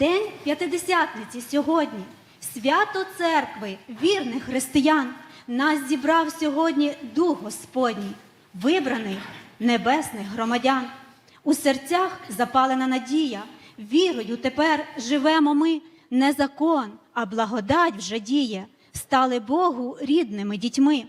День п'ятидесятниці сьогодні, свято церкви, вірних християн. Нас зібрав сьогодні Дух Господній, вибраний небесних громадян. У серцях запалена надія. Вірою тепер живемо ми. Не закон, а благодать вже діє. Стали Богу рідними дітьми.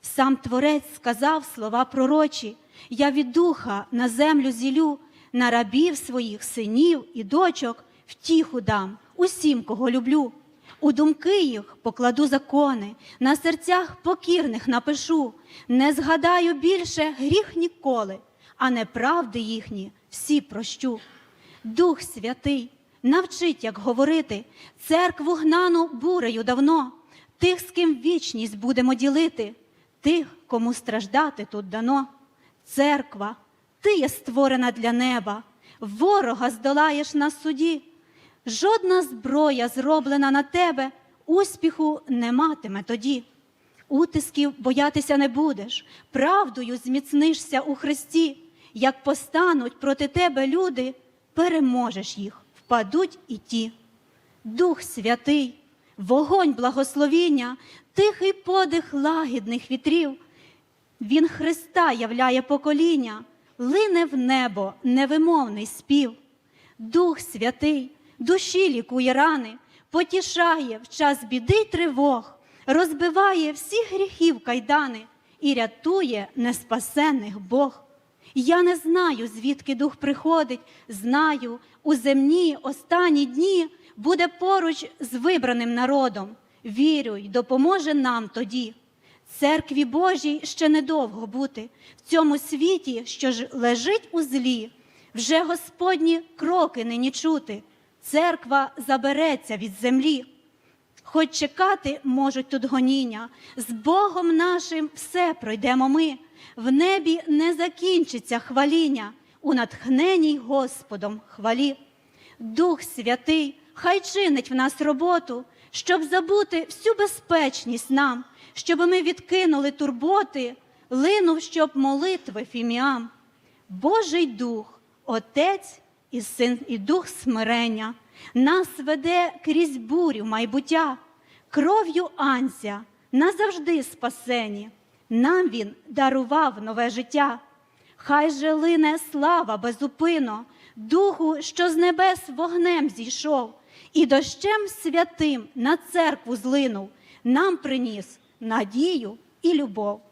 Сам Творець сказав слова пророчі: Я від духа на землю зілю, на рабів своїх синів і дочок втіху дам усім, кого люблю. У думки їх покладу закони, на серцях покірних напишу. Не згадаю більше гріх ніколи, а неправди їхні всі прощу. Дух Святий навчить, як говорити, церкву гнану бурею давно, тих, з ким вічність будемо ділити, тих, кому страждати тут дано. Церква, ти є створена для неба, ворога здолаєш на суді. Жодна зброя, зроблена на тебе, успіху не матиме тоді. Утисків боятися не будеш, правдою зміцнишся у Христі. Як постануть проти тебе люди, переможеш їх, впадуть і ті. Дух Святий, вогонь благословіння, тихий подих лагідних вітрів. Він Христа являє покоління, лине в небо невимовний спів. Дух Святий, душі лікує рани, потішає в час біди й тривог, розбиває всі гріхів кайдани і рятує неспасенних Бог. Я не знаю, звідки дух приходить, знаю, у земні останні дні буде поруч з вибраним народом. Вірю й допоможе нам тоді. Церкві Божій ще недовго бути в цьому світі, що ж лежить у злі, вже Господні кроки нині чути. Церква забереться від землі. Хоч чекати можуть тут гоніння, з Богом нашим все пройдемо ми. В небі не закінчиться хваління, у натхненій Господом хвалі. Дух Святий, хай чинить в нас роботу, щоб забути всю безпечність нам, щоб ми відкинули турботи, линув, щоб молитви фіміам. Божий Дух, Отець і Син, і Дух смирення, нас веде крізь бурю майбуття, кров'ю Анця назавжди спасені. Нам він дарував нове життя. Хай же лине слава безупино, духу, що з небес вогнем зійшов, і дощем святим на церкву злинув, нам приніс надію і любов.